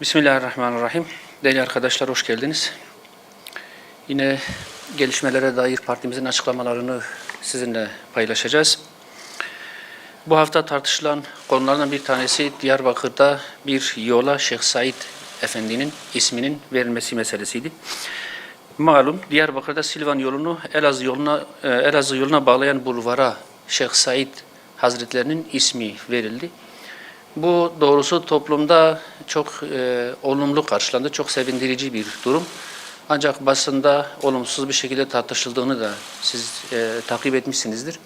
Bismillahirrahmanirrahim. Değerli arkadaşlar hoş geldiniz. Yine gelişmelere dair partimizin açıklamalarını sizinle paylaşacağız. Bu hafta tartışılan konulardan bir tanesi Diyarbakır'da bir yola Şeyh Said Efendi'nin isminin verilmesi meselesiydi. Malum Diyarbakır'da Silvan yolunu Elazığ yoluna e, Elazığ yoluna bağlayan bulvara Şeyh Said Hazretlerinin ismi verildi. Bu doğrusu toplumda çok e, olumlu karşılandı, çok sevindirici bir durum. Ancak basında olumsuz bir şekilde tartışıldığını da siz e, takip etmişsinizdir.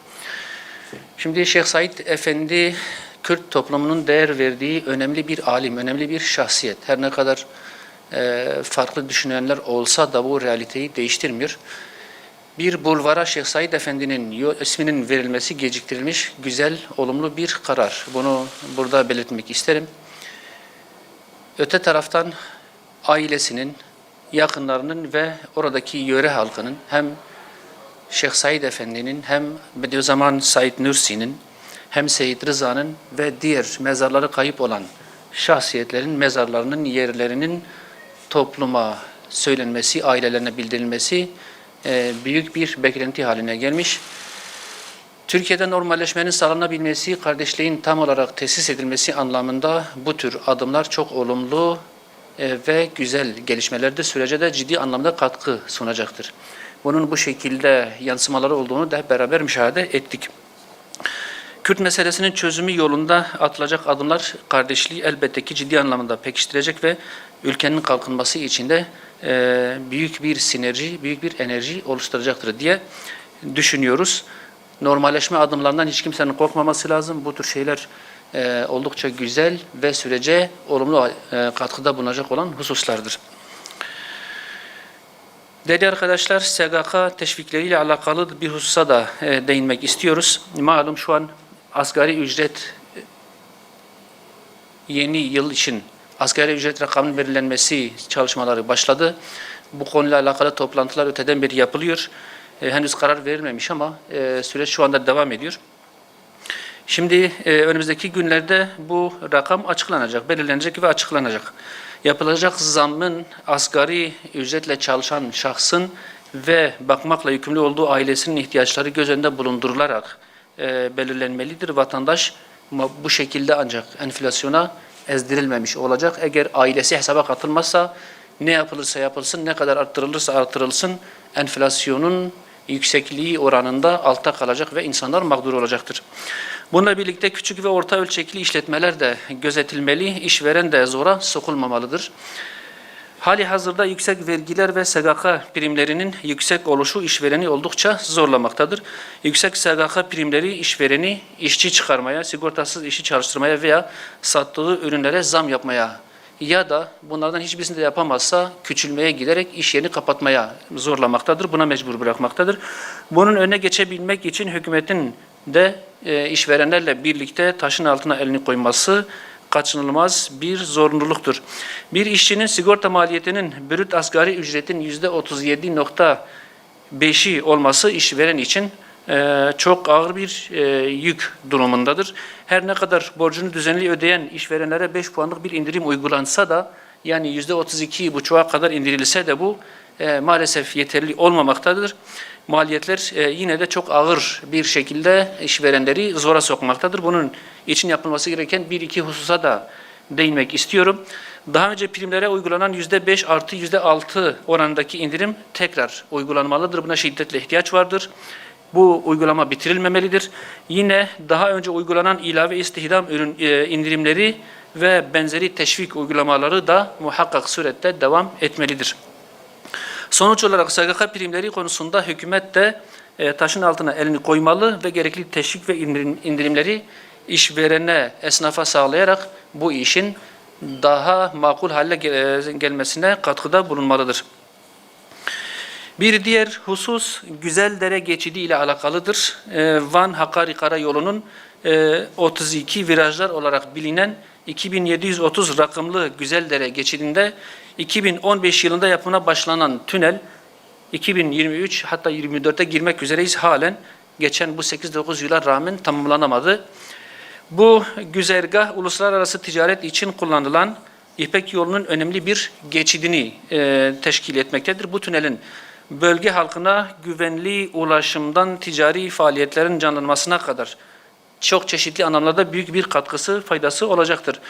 Şimdi Şeyh Said Efendi Kürt toplumunun değer verdiği önemli bir alim, önemli bir şahsiyet. Her ne kadar e, farklı düşünenler olsa da bu realiteyi değiştirmiyor. Bir bulvara Şeyh Said Efendi'nin isminin verilmesi geciktirilmiş, güzel, olumlu bir karar. Bunu burada belirtmek isterim. Öte taraftan ailesinin, yakınlarının ve oradaki yöre halkının hem Şeyh Said Efendi'nin hem Bediüzzaman Said Nursi'nin hem Seyyid Rıza'nın ve diğer mezarları kayıp olan şahsiyetlerin mezarlarının yerlerinin topluma söylenmesi, ailelerine bildirilmesi e, büyük bir beklenti haline gelmiş. Türkiye'de normalleşmenin sağlanabilmesi, kardeşliğin tam olarak tesis edilmesi anlamında bu tür adımlar çok olumlu e, ve güzel gelişmelerde sürece de ciddi anlamda katkı sunacaktır. Bunun bu şekilde yansımaları olduğunu da hep beraber müşahede ettik. Kürt meselesinin çözümü yolunda atılacak adımlar kardeşliği elbette ki ciddi anlamda pekiştirecek ve ülkenin kalkınması için de e, büyük bir sinerji, büyük bir enerji oluşturacaktır diye düşünüyoruz. Normalleşme adımlarından hiç kimsenin korkmaması lazım. Bu tür şeyler e, oldukça güzel ve sürece olumlu e, katkıda bulunacak olan hususlardır. Değerli arkadaşlar, SGK teşvikleriyle alakalı bir hususa da değinmek istiyoruz. Malum şu an asgari ücret yeni yıl için asgari ücret rakamının belirlenmesi çalışmaları başladı. Bu konuyla alakalı toplantılar öteden beri yapılıyor. E, henüz karar verilmemiş ama e, süreç şu anda devam ediyor. Şimdi e, önümüzdeki günlerde bu rakam açıklanacak, belirlenecek ve açıklanacak. Yapılacak zammın asgari ücretle çalışan şahsın ve bakmakla yükümlü olduğu ailesinin ihtiyaçları göz önünde bulundurularak e, belirlenmelidir. Vatandaş bu şekilde ancak enflasyona ezdirilmemiş olacak. Eğer ailesi hesaba katılmazsa ne yapılırsa yapılsın, ne kadar arttırılırsa arttırılsın enflasyonun yüksekliği oranında altta kalacak ve insanlar mağdur olacaktır. Bununla birlikte küçük ve orta ölçekli işletmeler de gözetilmeli, işveren de zora sokulmamalıdır. Hali hazırda yüksek vergiler ve SGK primlerinin yüksek oluşu işvereni oldukça zorlamaktadır. Yüksek SGK primleri işvereni işçi çıkarmaya, sigortasız işi çalıştırmaya veya sattığı ürünlere zam yapmaya ya da bunlardan hiçbirisini de yapamazsa küçülmeye giderek iş yerini kapatmaya zorlamaktadır. Buna mecbur bırakmaktadır. Bunun önüne geçebilmek için hükümetin de e, işverenlerle birlikte taşın altına elini koyması kaçınılmaz bir zorunluluktur. Bir işçinin sigorta maliyetinin brüt asgari ücretin yüzde 37.5'i olması işveren için e, çok ağır bir e, yük durumundadır. Her ne kadar borcunu düzenli ödeyen işverenlere 5 puanlık bir indirim uygulansa da yani yüzde 32,5'a kadar indirilse de bu e, maalesef yeterli olmamaktadır. Maliyetler e, yine de çok ağır bir şekilde işverenleri zora sokmaktadır. Bunun için yapılması gereken bir iki hususa da değinmek istiyorum. Daha önce primlere uygulanan yüzde beş artı yüzde altı oranındaki indirim tekrar uygulanmalıdır. Buna şiddetle ihtiyaç vardır. Bu uygulama bitirilmemelidir. Yine daha önce uygulanan ilave istihdam ürün e, indirimleri ve benzeri teşvik uygulamaları da muhakkak surette devam etmelidir. Sonuç olarak SGK primleri konusunda hükümet de e, taşın altına elini koymalı ve gerekli teşvik ve indirim, indirimleri işverene, esnafa sağlayarak bu işin daha makul hale gel- gelmesine katkıda bulunmalıdır. Bir diğer husus Güzeldere geçidi ile alakalıdır. Ee, Van Hakkari Karayolu'nun e, 32 virajlar olarak bilinen 2730 rakımlı Güzeldere geçidinde 2015 yılında yapımına başlanan tünel 2023 hatta 24'te girmek üzereyiz halen geçen bu 8-9 yıla rağmen tamamlanamadı. Bu güzergah uluslararası ticaret için kullanılan İpek yolunun önemli bir geçidini e, teşkil etmektedir. Bu tünelin bölge halkına güvenli ulaşımdan ticari faaliyetlerin canlanmasına kadar çok çeşitli anlamlarda büyük bir katkısı, faydası olacaktır.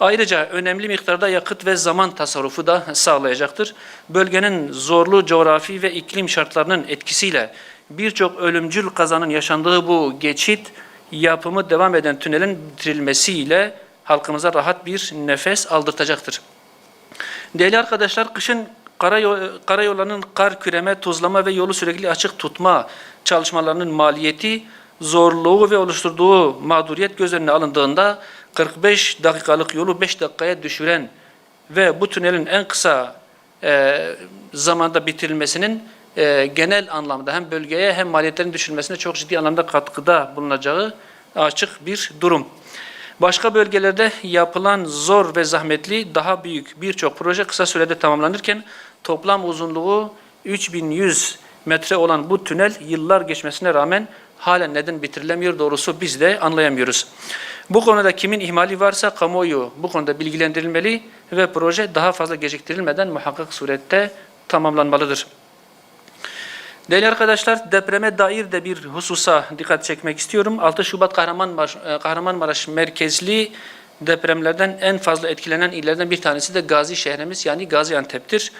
Ayrıca önemli miktarda yakıt ve zaman tasarrufu da sağlayacaktır. Bölgenin zorlu coğrafi ve iklim şartlarının etkisiyle birçok ölümcül kazanın yaşandığı bu geçit yapımı devam eden tünelin bitirilmesiyle halkımıza rahat bir nefes aldırtacaktır. Değerli arkadaşlar, kışın karayol, karayollarının kar küreme, tuzlama ve yolu sürekli açık tutma çalışmalarının maliyeti, zorluğu ve oluşturduğu mağduriyet göz önüne alındığında 45 dakikalık yolu 5 dakikaya düşüren ve bu tünelin en kısa e, zamanda bitirilmesinin e, genel anlamda hem bölgeye hem maliyetlerin düşürülmesine çok ciddi anlamda katkıda bulunacağı açık bir durum. Başka bölgelerde yapılan zor ve zahmetli daha büyük birçok proje kısa sürede tamamlanırken toplam uzunluğu 3100 metre olan bu tünel yıllar geçmesine rağmen halen neden bitirilemiyor doğrusu biz de anlayamıyoruz. Bu konuda kimin ihmali varsa kamuoyu bu konuda bilgilendirilmeli ve proje daha fazla geciktirilmeden muhakkak surette tamamlanmalıdır. Değerli arkadaşlar, depreme dair de bir hususa dikkat çekmek istiyorum. 6 Şubat Kahramanmaraş, e, Kahramanmaraş merkezli depremlerden en fazla etkilenen illerden bir tanesi de Gazi şehrimiz yani Gaziantep'tir.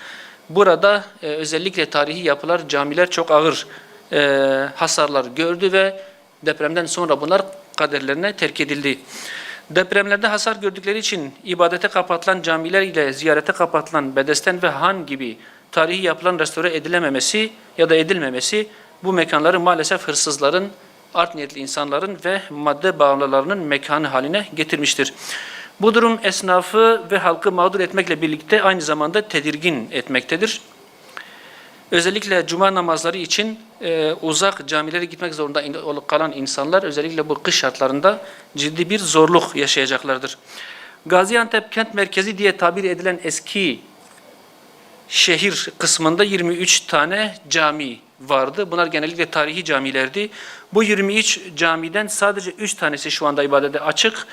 Burada e, özellikle tarihi yapılar, camiler çok ağır e, hasarlar gördü ve depremden sonra bunlar kaderlerine terk edildi. Depremlerde hasar gördükleri için ibadete kapatılan camiler ile ziyarete kapatılan Bedesten ve Han gibi tarihi yapılan restore edilememesi ya da edilmemesi bu mekanları maalesef hırsızların, art niyetli insanların ve madde bağımlılarının mekanı haline getirmiştir. Bu durum esnafı ve halkı mağdur etmekle birlikte aynı zamanda tedirgin etmektedir. Özellikle cuma namazları için e, uzak camilere gitmek zorunda in- kalan insanlar özellikle bu kış şartlarında ciddi bir zorluk yaşayacaklardır. Gaziantep kent merkezi diye tabir edilen eski şehir kısmında 23 tane cami vardı. Bunlar genellikle tarihi camilerdi. Bu 23 camiden sadece 3 tanesi şu anda ibadete açık.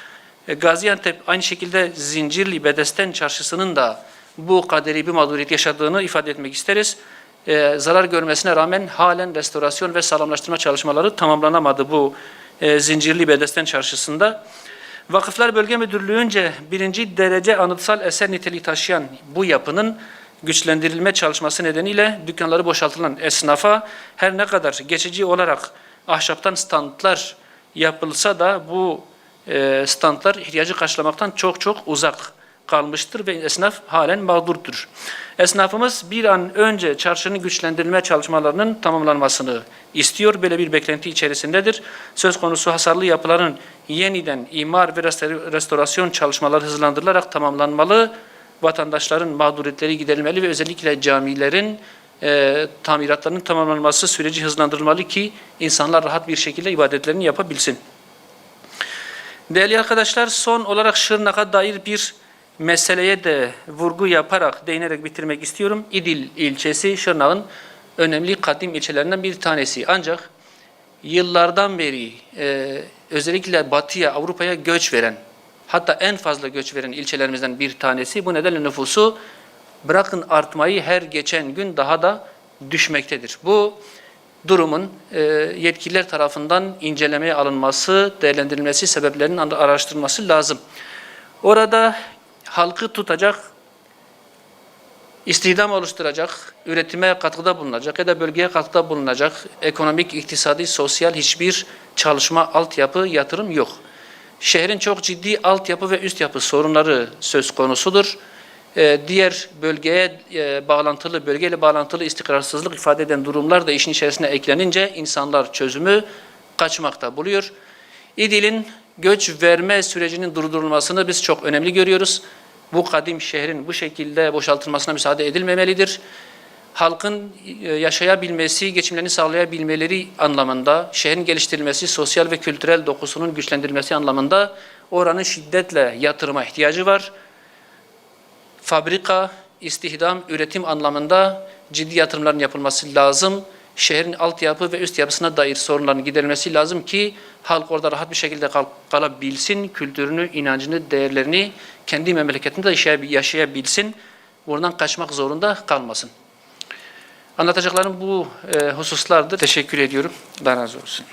E, Gaziantep aynı şekilde Zincirli Bedesten Çarşısı'nın da bu kaderi bir mağduriyet yaşadığını ifade etmek isteriz. E, zarar görmesine rağmen halen restorasyon ve sağlamlaştırma çalışmaları tamamlanamadı bu e, Zincirli Bedesten Çarşısı'nda. Vakıflar Bölge Müdürlüğü'nce birinci derece anıtsal eser niteliği taşıyan bu yapının güçlendirilme çalışması nedeniyle dükkanları boşaltılan esnafa her ne kadar geçici olarak ahşaptan standlar yapılsa da bu e, standlar ihtiyacı karşılamaktan çok çok uzak kalmıştır ve esnaf halen mağdurdur. Esnafımız bir an önce çarşının güçlendirilme çalışmalarının tamamlanmasını istiyor. Böyle bir beklenti içerisindedir. Söz konusu hasarlı yapıların yeniden imar ve restorasyon çalışmaları hızlandırılarak tamamlanmalı vatandaşların mağduriyetleri giderilmeli ve özellikle camilerin e, tamiratlarının tamamlanması süreci hızlandırılmalı ki insanlar rahat bir şekilde ibadetlerini yapabilsin. Değerli arkadaşlar son olarak Şırnak'a dair bir meseleye de vurgu yaparak, değinerek bitirmek istiyorum. İdil ilçesi Şırnak'ın önemli kadim ilçelerinden bir tanesi. Ancak yıllardan beri e, özellikle batıya, Avrupa'ya göç veren, hatta en fazla göç veren ilçelerimizden bir tanesi. Bu nedenle nüfusu bırakın artmayı her geçen gün daha da düşmektedir. Bu durumun e, yetkililer tarafından incelemeye alınması, değerlendirilmesi, sebeplerinin araştırılması lazım. Orada halkı tutacak, istihdam oluşturacak, üretime katkıda bulunacak ya da bölgeye katkıda bulunacak ekonomik, iktisadi, sosyal hiçbir çalışma, altyapı, yatırım yok. Şehrin çok ciddi altyapı ve üst yapı sorunları söz konusudur. Ee, diğer bölgeye e, bağlantılı, bölgeyle bağlantılı istikrarsızlık ifade eden durumlar da işin içerisine eklenince insanlar çözümü kaçmakta buluyor. İdil'in göç verme sürecinin durdurulmasını biz çok önemli görüyoruz. Bu kadim şehrin bu şekilde boşaltılmasına müsaade edilmemelidir. Halkın e, yaşayabilmesi, geçimlerini sağlayabilmeleri anlamında, şehrin geliştirilmesi, sosyal ve kültürel dokusunun güçlendirilmesi anlamında oranın şiddetle yatırıma ihtiyacı var. Fabrika, istihdam, üretim anlamında ciddi yatırımların yapılması lazım. Şehrin altyapı ve üst yapısına dair sorunların giderilmesi lazım ki Halk orada rahat bir şekilde kal- kalabilsin, kültürünü, inancını, değerlerini kendi memleketinde yaşay- yaşayabilsin. Buradan kaçmak zorunda kalmasın. Anlatacaklarım bu e, hususlardır. Teşekkür ediyorum. Allah razı olsun.